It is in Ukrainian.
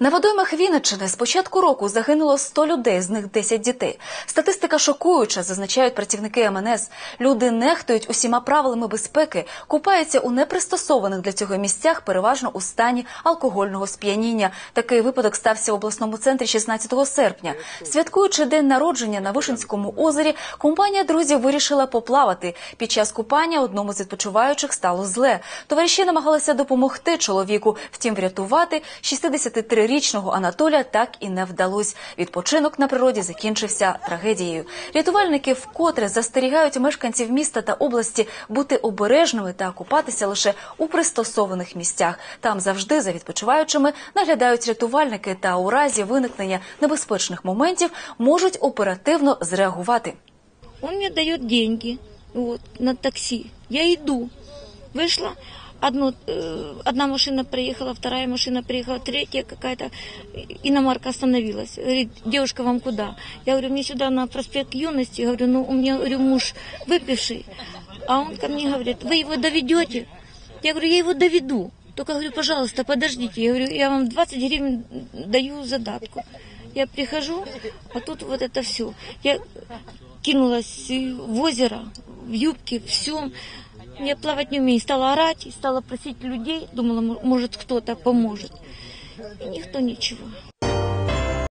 На водоймах Вінниччини з початку року загинуло 100 людей, з них 10 дітей. Статистика шокуюча, зазначають працівники МНС. Люди нехтують усіма правилами безпеки, купаються у непристосованих для цього місцях, переважно у стані алкогольного сп'яніння. Такий випадок стався в обласному центрі 16 серпня. Святкуючи день народження на Вишинському озері, компанія друзів вирішила поплавати. Під час купання одному з відпочиваючих стало зле. Товариші намагалися допомогти чоловіку, втім врятувати 63-річного Анатоля так і не вдалось. Відпочинок на природі закінчився трагедією. Рятувальники вкотре застерігають мешканців міста та області бути обережними та купатися лише у пристосованих місцях. Там завжди за відпочиваючими наглядають рятувальники та у разі виникнення небезпечних моментів можуть оперативно зреагувати. Мне дает деньги вот, на такси. Я иду. Вышла, одно, э, одна машина приехала, вторая машина приехала, третья какая-то иномарка остановилась. Говорит, девушка, вам куда? Я говорю, мне сюда на проспект Юности. Я говорю, ну, у меня говорю, муж выпивший. А он ко мне говорит, вы его доведете? Я говорю, я его доведу. Только говорю, пожалуйста, подождите. Я говорю, я вам 20 гривен даю задатку. Я прихожу, а тут вот это все. Я кинулась в озеро, в юбке, все. Я плавать не умею. Стала орать, стала просить людей. Думала, мо- может, кто-то поможет. И никто ничего.